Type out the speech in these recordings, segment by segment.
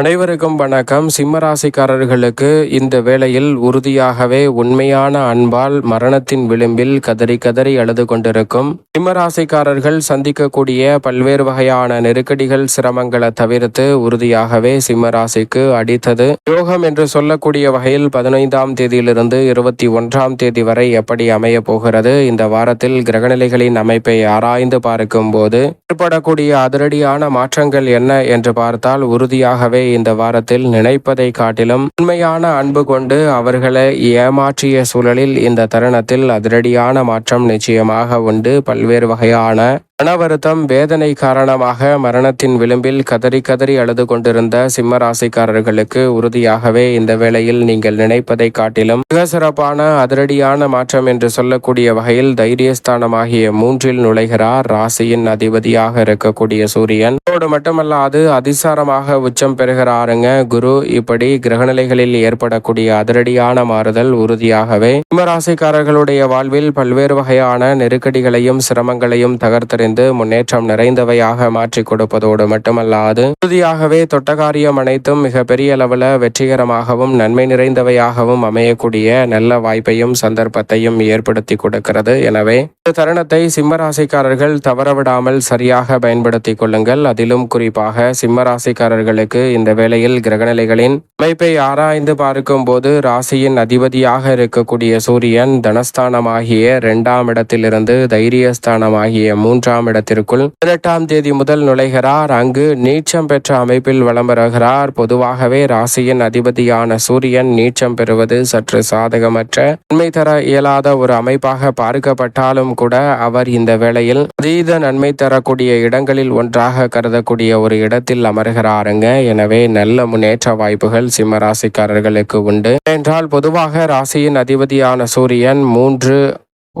அனைவருக்கும் வணக்கம். சிம்மராசிக்காரர்களுக்கு இந்த வேளையில் உறுதியாகவே உண்மையான அன்பால் மரணத்தின் விளிம்பில் கதறி கதறி அழுது கொண்டிருக்கும் சிம்மராசிக்காரர்கள் சந்திக்கக்கூடிய பல்வேறு வகையான நெருக்கடிகள் சிரமங்களை தவிர்த்து உறுதியாகவே சிம்மராசிக்கு அடித்தது. யோகம் என்று சொல்லக்கூடிய வகையில் பதினைந்தாம் தேதியிலிருந்து இருபத்தி ஒன்றாம் தேதி வரை எப்படி அமைய போகிறது? இந்த வாரத்தில் கிரகநிலைகளின் அமைப்பை ஆராய்ந்து பார்க்கும் போது ஏற்படக்கூடிய அதிரடியான மாற்றங்கள் என்ன என்று பார்த்தால் உறுதியாகவே இந்த வாரத்தில் நினைப்பதை காட்டிலும் உண்மையான அன்பு கொண்டு அவர்களை ஏமாற்றிய சூழலில் இந்த தருணத்தில் அதிரடியான மாற்றம் நிச்சயமாக உண்டு. பல்வேறு வகையான மன வருத்தம் வேதனை காரணமாக மரணத்தின் விளிம்பில் கதறி கதறி அழுது கொண்டிருந்த சிம்ம ராசிக்காரர்களுக்கு உறுதியாகவே இந்த வேளையில் நீங்கள் நினைப்பதை காட்டிலும் மிக சிறப்பான அதிரடியான மாற்றம் என்று சொல்லக்கூடிய வகையில் தைரியஸ்தானமாகிய மூன்றில் நுழைகிறார் ராசியின் அதிபதியாக இருக்கக்கூடிய சூரியன். அதோடு மட்டுமல்லாது அதிசாரமாக உச்சம் பெறுகிறாருங்க குரு. இப்படி கிரகநிலைகளில் ஏற்படக்கூடிய அதிரடியான மாறுதல் உறுதியாகவே சிம்மராசிக்காரர்களுடைய வாழ்வில் பல்வேறு வகையான நெருக்கடிகளையும் சிரமங்களையும் புரிந்து முன்னேற்றம் நிறைந்தவையாக மாற்றி கொடுப்பதோடு மட்டுமல்லாது உறுதியாகவே தொட்டகாரியம் அனைத்தும் மிக பெரிய அளவில் வெற்றிகரமாகவும் நன்மை நிறைந்தவையாகவும் அமையக்கூடிய நல்ல வாய்ப்பையும் சந்தர்ப்பத்தையும் ஏற்படுத்தி கொடுக்கிறது. எனவே இந்த தருணத்தை சிம்மராசிக்காரர்கள் தவறவிடாமல் சரியாக பயன்படுத்திக் கொள்ளுங்கள். அதிலும் குறிப்பாக சிம்மராசிக்காரர்களுக்கு இந்த வேளையில் கிரகநிலைகளின் அமைப்பை ஆராய்ந்து பார்க்கும் போது ராசியின் அதிபதியாக இருக்கக்கூடிய சூரியன் தனஸ்தானமாகிய இரண்டாம் இடத்திலிருந்து தைரியஸ்தானமாகிய மூன்றாம் இடத்திற்குள் பதினெட்டாம் தேதி முதல் நுழைகிறார். அங்கு நீச்சம் பெற்ற அமைப்பில் வலம் பெறுகிறார் பொதுவாகவே ராசியின் அதிபதியான சூரியன் நீச்சம் பெறுவது சற்று சாதகமற்ற நன்மை தர இயலாத ஒரு அமைப்பாக பார்க்கப்பட்டாலும் கூட அவர் இந்த வேளையில் அதீத நன்மை தரக்கூடிய இடங்களில் ஒன்றாக கருதக்கூடிய ஒரு இடத்தில் அமர்கிறாருங்க எனவே நல்ல முன்னேற்ற வாய்ப்புகள் சிம்ம ராசிக்காரர்களுக்கு உண்டு. என்றால் பொதுவாக ராசியின் அதிபதியான சூரியன் மூன்று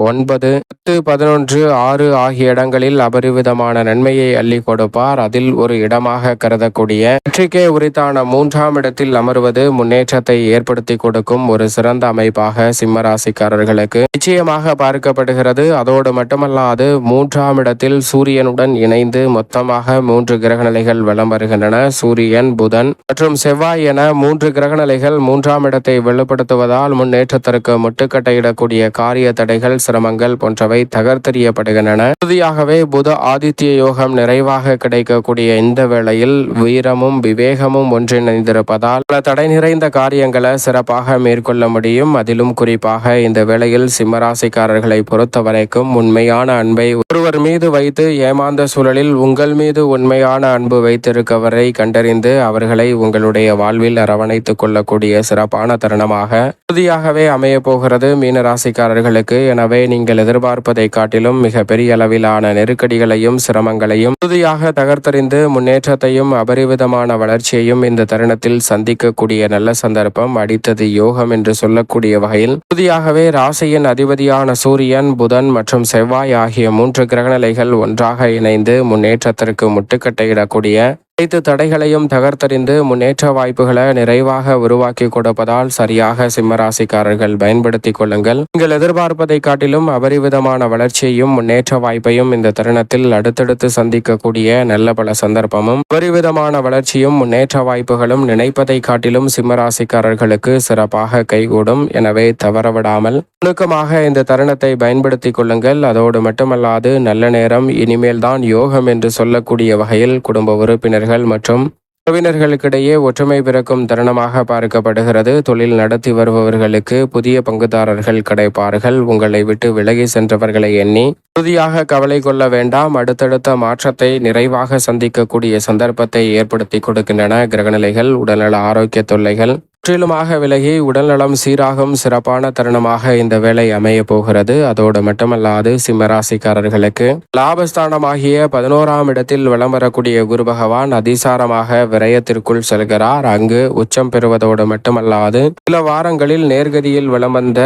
ஒன்பது பத்து பதினொன்று ஆறு ஆகிய இடங்களில் அபரிவிதமான நன்மையை அள்ளி கொடுப்பார். அதில் ஒரு இடமாக கருதக்கூடிய வெற்றிக்கே உரித்தான மூன்றாம் இடத்தில் அமர்வது முன்னேற்றத்தை ஏற்படுத்தி கொடுக்கும் ஒரு சிறந்த அமைப்பாக சிம்மராசிக்காரர்களுக்கு நிச்சயமாக பார்க்கப்படுகிறது. அதோடு மட்டுமல்லாது மூன்றாம் இடத்தில் சூரியனுடன் இணைந்து மொத்தமாக மூன்று கிரகநிலைகள் வலம் வருகின்றன. சூரியன் புதன் மற்றும் செவ்வாய் என மூன்று கிரகநிலைகள் மூன்றாம் இடத்தை வெளிப்படுத்துவதால் முன்னேற்றத்திற்கு முட்டுக்கட்டையிடக்கூடிய காரிய தடைகள் சிரமங்கள் போன்றவை தகர்த்தெறியப்படுகின்றன. இறுதியாகவே புத ஆதித்ய யோகம் நிறைவாக கிடைக்கக்கூடிய இந்த வேளையில் வீரமும் விவேகமும் ஒன்றிணைந்திருப்பதால் பல தடை நிறைந்த காரியங்களை சிறப்பாக மேற்கொள்ள முடியும். அதிலும் குறிப்பாக இந்த வேளையில் சிம்மராசிக்காரர்களை பொறுத்தவரைக்கும் உண்மையான அன்பை ஒருவர் மீது வைத்து ஏமாந்த சூழலில் உங்கள் மீது உண்மையான அன்பு வைத்திருக்கவரை கண்டறிந்து அவர்களை உங்களுடைய வாழ்வில் அரவணைத்துக் கொள்ளக்கூடிய சிறப்பான தருணமாக உறுதியாகவே அமைய போகிறது மீனராசிக்காரர்களுக்கு. எனவே நீங்கள் எதிர்பார்ப்பதை காட்டிலும் மிக பெரிய அளவிலான நெருக்கடிகளையும் சிரமங்களையும் உறுதியாக தகர்த்தறிந்து முன்னேற்றத்தையும் அபரிவிதமான வளர்ச்சியையும் இந்த தருணத்தில் சந்திக்கக்கூடிய நல்ல சந்தர்ப்பம் அடித்தது யோகம் என்று சொல்லக்கூடிய வகையில் உறுதியாகவே ராசியின் அதிபதியான சூரியன் புதன் மற்றும் செவ்வாய் ஆகிய மூன்று கிரகநிலைகள் ஒன்றாக இணைந்து முன்னேற்றத்திற்கு முட்டுக்கட்டையிடக்கூடிய அனைத்து தடைகளையும் தகர்த்தறிந்து முன்னேற்ற வாய்ப்புகளை நிறைவாக உருவாக்கி கொடுப்பதால் சரியாக சிம்மராசிக்காரர்கள் பயன்படுத்திக் கொள்ளுங்கள். நீங்கள் எதிர்பார்ப்பதை காட்டிலும் அபரிவிதமான வளர்ச்சியையும் முன்னேற்ற வாய்ப்பையும் இந்த தருணத்தில் அடுத்தடுத்து சந்திக்கக்கூடிய நல்ல பல சந்தர்ப்பமும் அபரிவிதமான வளர்ச்சியும் முன்னேற்ற வாய்ப்புகளும் நினைப்பதை காட்டிலும் சிம்மராசிக்காரர்களுக்கு சிறப்பாக கைகூடும். எனவே தவறவிடாமல் நுணுக்கமாக இந்த தருணத்தை பயன்படுத்திக் கொள்ளுங்கள். அதோடு மட்டுமல்லாது நல்ல நேரம் இனிமேல் தான் யோகம் என்று சொல்லக்கூடிய வகையில் குடும்ப உறுப்பினர்கள் மற்றும் உறவினர்களுக்கிடையே ஒற்றுமை பிறக்கும் தருணமாக பார்க்கப்படுகிறது. தொழில் நடத்தி வருபவர்களுக்கு புதிய பங்குதாரர்கள் கிடைப்பார்கள். உங்களை விட்டு விலகி சென்றவர்களை எண்ணி உறுதியாக கவலை கொள்ள வேண்டாம். அடுத்தடுத்த மாற்றத்தை நிறைவாக சந்திக்கக்கூடிய சந்தர்ப்பத்தை ஏற்படுத்தி கொடுக்கின்றன. கிரகநிலைகள் உடல்நல ஆரோக்கிய தொல்லைகள் முற்றிலுமாக விலகி உடல்நலம் சீராகும் சிறப்பான தருணமாக இந்த வேலை அமைய போகிறது. அதோடு மட்டுமல்லாது சிம்மராசிக்காரர்களுக்கு லாபஸ்தானமாகிய பதினோராம் இடத்தில் வளம் வரக்கூடிய குரு பகவான் அதிசாரமாக விரயத்திற்குள் செல்கிறார். அங்கு உச்சம் பெறுவதோடு மட்டுமல்லாது சில வாரங்களில் நேர்கதியில் வளம் வந்த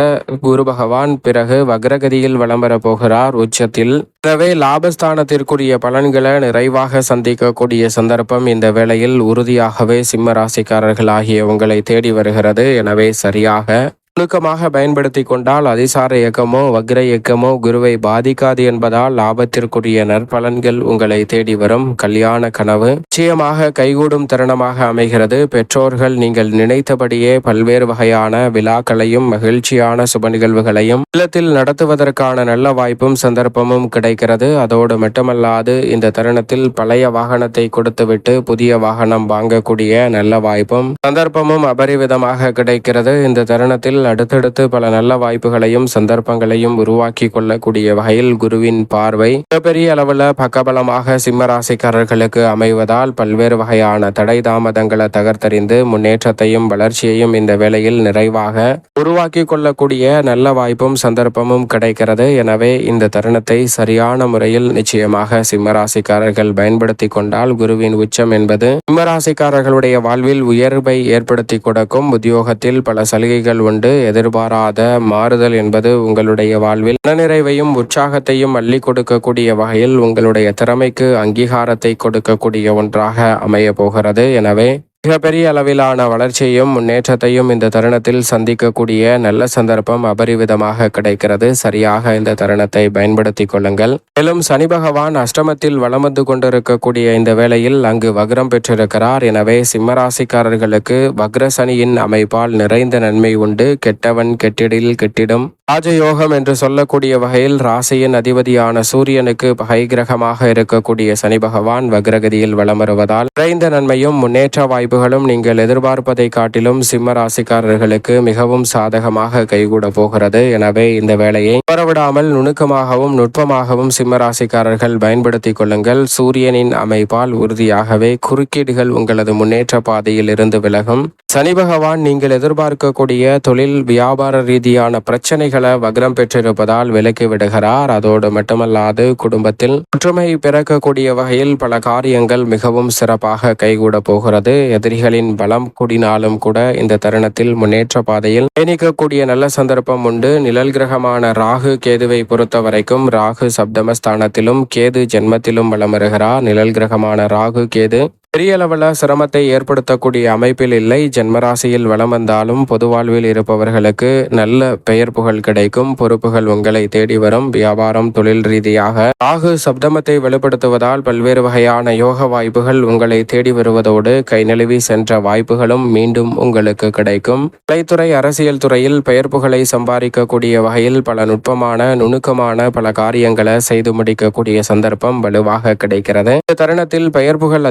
குரு பகவான் பிறகு வக்ரகதியில் வளம் போகிறார். உச்சத்தில் எனவே லாபஸ்தானத்திற்குரிய பலன்களை நிறைவாக சந்திக்கக்கூடிய சந்தர்ப்பம் இந்த வேளையில் உறுதியாகவே சிம்ம ராசிக்காரர்களாகிய உங்களை தேடி வருகிறது. எனவே சரியாக நுணுக்கமாக பயன்படுத்தி கொண்டால் அதிசார இயக்கமோ வக்ர இயக்கமோ குருவை பாதிக்காது என்பதால் லாபத்திற்குரிய நற்பலன்கள் உங்களை தேடி வரும். கல்யாண கனவு நிச்சயமாக கைகூடும் தருணமாக அமைகிறது. பெற்றோர்கள் நீங்கள் நினைத்தபடியே பல்வேறு வகையான விழாக்களையும் மகிழ்ச்சியான சுப நிகழ்வுகளையும் இல்லத்தில் நடத்துவதற்கான நல்ல வாய்ப்பும் சந்தர்ப்பமும் கிடைக்கிறது. அதோடு மட்டுமல்லாது இந்த தருணத்தில் பழைய வாகனத்தை கொடுத்துவிட்டு புதிய வாகனம் வாங்கக்கூடிய நல்ல வாய்ப்பும் சந்தர்ப்பமும் அபரிவிதமாக கிடைக்கிறது. இந்த தருணத்தில் அடுத்தடுத்து பல நல்ல வாய்ப்புகளையும் சந்தர்ப்பங்களையும் உருவாக்கி கொள்ளக்கூடிய வகையில் குருவின் பார்வை மிகப்பெரிய அளவில் பக்கபலமாக சிம்ம ராசிக்காரர்களுக்கு அமைவதால் பல்வேறு வகையான தடை தாமதங்களை தகர்த்தறிந்து முன்னேற்றத்தையும் வளர்ச்சியையும் இந்த வேளையில் நிறைவாக உருவாக்கி கொள்ளக்கூடிய நல்ல வாய்ப்பும் சந்தர்ப்பமும் கிடைக்கிறது. எனவே இந்த தருணத்தை சரியான முறையில் நிச்சயமாக சிம்ம ராசிக்காரர்கள் பயன்படுத்தி கொண்டால் குருவின் உச்சம் என்பது சிம்ம ராசிக்காரர்களுடைய வாழ்வில் உயர்வை ஏற்படுத்தி கொடுக்கும். உத்தியோகத்தில் பல சலுகைகள் உண்டு. எதிர்பாராத மாறுதல் என்பது உங்களுடைய வாழ்வில் மனநிறைவையும் உற்சாகத்தையும் அள்ளி கொடுக்கக்கூடிய வகையில் உங்களுடைய திறமைக்கு அங்கீகாரத்தை கொடுக்கக்கூடிய ஒன்றாக அமைய போகிறது. எனவே மிகப்பெரிய அளவிலான வளர்ச்சியையும் முன்னேற்றத்தையும் இந்த தருணத்தில் சந்திக்கக்கூடிய நல்ல சந்தர்ப்பம் அபரிவிதமாக கிடைக்கிறது. சரியாக இந்த தருணத்தை பயன்படுத்தி கொள்ளுங்கள். மேலும் சனி பகவான் அஷ்டமத்தில் வளம் வந்து கொண்டிருக்கக்கூடிய இந்த வேளையில் அங்கு வக்ரம் பெற்றிருக்கிறார். எனவே சிம்மராசிக்காரர்களுக்கு வக்ர சனியின் அமைப்பால் நிறைந்த நன்மை உண்டு. கெட்டவன் கெட்டிடில் கெட்டிடும். ராஜயோகம் என்று சொல்லக்கூடிய வகையில் ராசியின் அதிபதியான சூரியனுக்கு பகை கிரகமாக இருக்கக்கூடிய சனி பகவான் வக்ரகதியில் வளம் வருவதால் நிறைந்த நன்மையும் முன்னேற்ற வாய்ப்பு வாய்ப்புகளும் நீங்கள் எதிர்பார்ப்பதை காட்டிலும் சிம்ம ராசிக்காரர்களுக்கு மிகவும் சாதகமாக கைகூட போகிறது. எனவே இந்த வேலையை வரவிடாமல் நுணுக்கமாகவும் நுட்பமாகவும் சிம்ம ராசிக்காரர்கள் பயன்படுத்திக் கொள்ளுங்கள். சூரியனின் அமைப்பால் உறுதியாகவே குறுக்கீடுகள் உங்களது முன்னேற்ற பாதையில் இருந்து விலகும். சனி பகவான் நீங்கள் எதிர்பார்க்கக்கூடிய தொழில் வியாபார ரீதியான பிரச்சனைகளை வக்ரம் பெற்றிருப்பதால் விலக்கி விடுகிறார். அதோடு மட்டுமல்லாது குடும்பத்தில் ஒற்றுமை பிறக்கக்கூடிய வகையில் பல காரியங்கள் மிகவும் சிறப்பாக கைகூட போகிறது. எதிரிகளின் பலம் கூடினாலும் கூட இந்த தருணத்தில் முன்னேற்ற பாதையில் பயணிக்கக்கூடிய நல்ல சந்தர்ப்பம் உண்டு. நிழல் கிரகமான ராகு கேதுவை பொறுத்த வரைக்கும் ராகு சப்தமஸ்தானத்திலும் கேது ஜென்மத்திலும் வலம் வருகிறார் நிழல் கிரகமான ராகு கேது பெரிய அளவில் சிரமத்தை ஏற்படுத்தக்கூடிய அமைப்பில் இல்லை. ஜென்மராசியில் வளம் வந்தாலும் பொது வாழ்வில் இருப்பவர்களுக்கு நல்ல பெயர் புகழ் கிடைக்கும். பொறுப்புகள் உங்களை தேடி வரும். வியாபாரம் தொழில் ரீதியாக ராகு சப்தமத்தை வெளிப்படுத்துவதால் பல்வேறு வகையான யோக வாய்ப்புகள் உங்களை தேடி வருவதோடு கை நழுவி சென்ற வாய்ப்புகளும் மீண்டும் உங்களுக்கு கிடைக்கும். கலைத்துறை அரசியல் துறையில் பெயர் புகழை சம்பாதிக்கக்கூடிய வகையில் பல நுட்பமான நுணுக்கமான பல காரியங்களை செய்து முடிக்கக்கூடிய சந்தர்ப்பம் வலுவாக கிடைக்கிறது. இந்த தருணத்தில் பெயர் புகழ்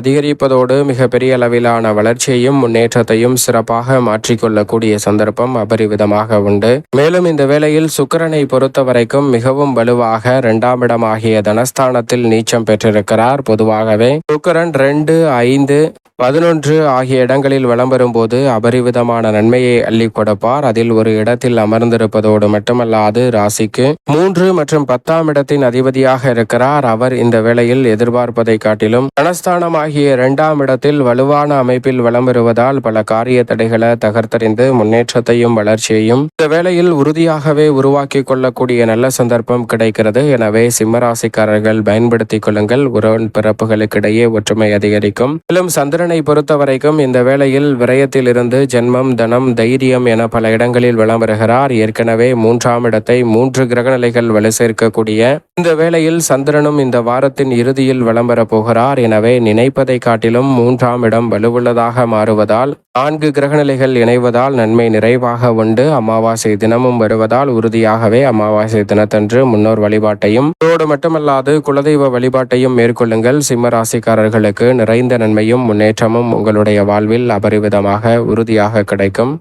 அதிகரிப்பதோடு மிகப்பெரிய அளவிலான வளர்ச்சியையும் முன்னேற்றத்தையும் சிறப்பாக மாற்றிக்கொள்ளக்கூடிய சந்தர்ப்பம் அபரிவிதமாக உண்டு. மேலும் இந்த வேளையில் சுக்கரனை பொறுத்த வரைக்கும் மிகவும் வலுவாக இரண்டாம் இடமாகிய தனஸ்தானத்தில் நீச்சம் பெற்றிருக்கிறார். பொதுவாகவே சுக்கரன் ரெண்டு ஐந்து பதினொன்று ஆகிய இடங்களில் வலம் வரும்போது அபரிவிதமான நன்மையை அள்ளி கொடுப்பார். அதில் ஒரு இடத்தில் அமர்ந்திருப்பதோடு மட்டுமல்லாது ராசிக்கு மூன்று மற்றும் பத்தாம் இடத்தின் அதிபதியாக இருக்கிறார். அவர் இந்த வேளையில் எதிர்பார்ப்பதை காட்டிலும் தனஸ்தானம் ஆகிய இரண்டாம் இடத்தில் வலுவான அமைப்பில் வளம் வருவதால் பல காரிய தடைகளை தகர்த்தறிந்து முன்னேற்றத்தையும் வளர்ச்சியையும் இந்த வேளையில் உறுதியாகவே உருவாக்கி கொள்ளக்கூடிய நல்ல சந்தர்ப்பம் கிடைக்கிறது. எனவே சிம்மராசிக்காரர்கள் பயன்படுத்திக் கொள்ளுங்கள். உறவன் பிறப்புகளுக்கிடையே ஒற்றுமை அதிகரிக்கும். மேலும் சந்திரனை பொறுத்த வரைக்கும் இந்த வேளையில் விரயத்தில் இருந்து ஜென்மம் தனம் தைரியம் என பல இடங்களில் வளம் வருகிறார் ஏற்கனவே மூன்றாம் இடத்தை மூன்று கிரகநிலைகள் வலு சேர்க்கக்கூடிய இந்த வேளையில் சந்திரனும் இந்த வாரத்தின் இறுதியில் வளம் வரப் போகிறார். எனவே நினைப்பதை காலத்திலும் மூன்றாம் இடம் வலுவுள்ளதாக மாறுவதால் நான்கு கிரகநிலைகள் இணைவதால் நன்மை நிறைவாக உண்டு. அமாவாசை தினமும் வருவதால் உறுதியாகவே அமாவாசை தினத்தன்று முன்னோர் வழிபாட்டையும் இதோடு மட்டுமல்லாது குலதெய்வ வழிபாட்டையும் மேற்கொள்ளுங்கள். சிம்ம ராசிக்காரர்களுக்கு நிறைந்த நன்மையும் முன்னேற்றமும் உங்களுடைய வாழ்வில் அபரிவிதமாக உறுதியாக கிடைக்கும்.